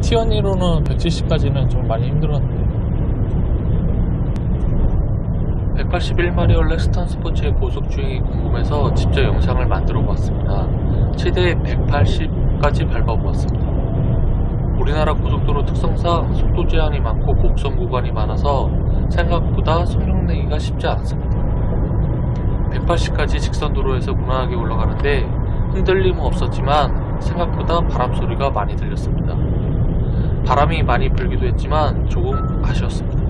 T1으로는 170까지는 좀 많이 힘들었는데 181마리얼 렉스턴 스포츠의 고속 주행이 궁금해서 직접 영상을 만들어 보았습니다. 최대 180까지 밟아 보았습니다. 우리나라 고속도로 특성상 속도 제한이 많고 곡선 구간이 많아서 생각보다 속력 내기가 쉽지 않습니다. 180까지 직선 도로에서 무난하게 올라가는데 흔들림은 없었지만 생각보다 바람 소리가 많이 들렸습니다. 바람이 많이 불기도 했지만 조금 아쉬웠습니다.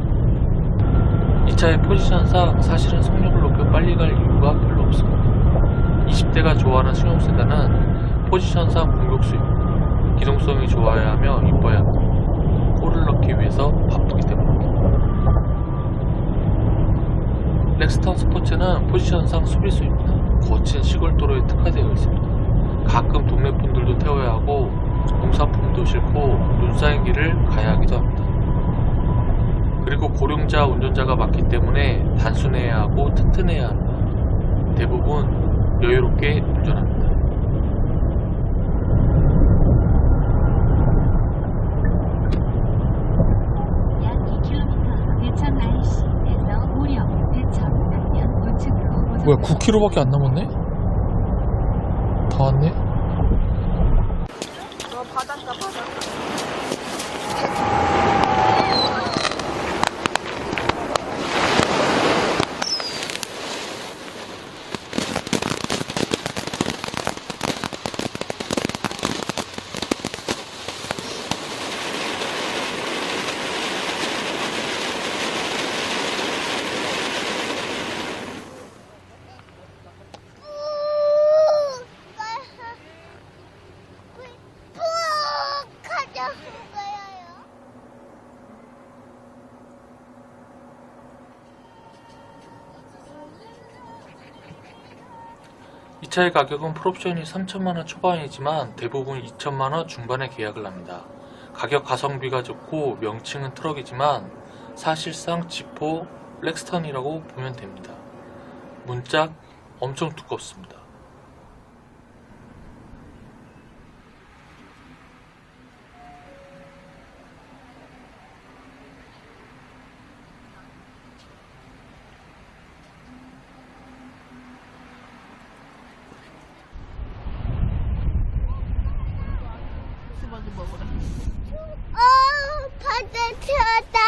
이 차의 포지션상 사실은 속력을 높여 빨리 갈 이유가 별로 없습니다. 20대가 좋아하는 승용 세단은 포지션상 공격수이고 기동성이 좋아야 하며 이뻐야 합니다. 골을 넣기 위해서 바쁘기 때문입니다. 렉스턴 스포츠는 포지션상 수비수입니다. 거친 시골도로에 특화되어 있습니다. 가끔 동네 분들도 태워야 하고 농산품도 싣고 눈 쌓인 길을 가야 하기도 합니다. 그리고 고령자 운전자가 많기 때문에 단순해야 하고 튼튼해야 합니다. 대부분 여유롭게 운전합니다. 약 2km 대천 IC에서 무령 대천 안면 우측으로 뭐야 9km밖에 안 남았네? 다 왔네? 너 바닷가 바닷가 이 차의 가격은 풀옵션이 3천만원 초반이지만 대부분 2천만원 중반에 계약을 합니다. 가격 가성비가 좋고 명칭은 트럭이지만 사실상 지포 렉스턴이라고 보면 됩니다. 문짝 엄청 두껍습니다. 수박이 먹으라. 어, 바다 튀었다.